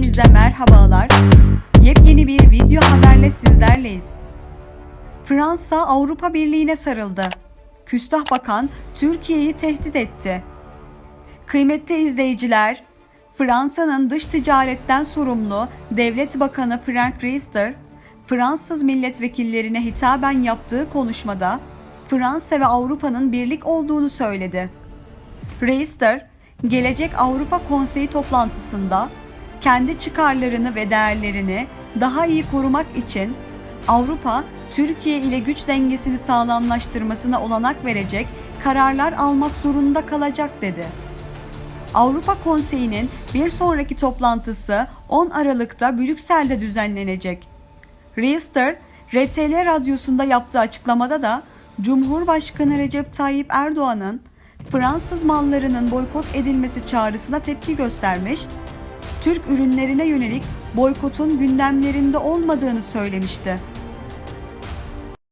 Herkese merhabalar. Yepyeni bir video haberle sizlerleyiz. Fransa Avrupa Birliği'ne sarıldı. Küstah Bakan Türkiye'yi tehdit etti. Kıymetli izleyiciler, Fransa'nın dış ticaretten sorumlu Devlet Bakanı Frank Riester, Fransız milletvekillerine hitaben yaptığı konuşmada Fransa ve Avrupa'nın birlik olduğunu söyledi. Reister, gelecek Avrupa Konseyi toplantısında kendi çıkarlarını ve değerlerini daha iyi korumak için Avrupa, Türkiye ile güç dengesini sağlamlaştırmasına olanak verecek kararlar almak zorunda kalacak dedi. Avrupa Konseyi'nin bir sonraki toplantısı 10 Aralık'ta Brüksel'de düzenlenecek. Reister, RTL radyosunda yaptığı açıklamada da Cumhurbaşkanı Recep Tayyip Erdoğan'ın Fransız mallarının boykot edilmesi çağrısına tepki göstermiş, Türk ürünlerine yönelik boykotun gündemlerinde olmadığını söylemişti.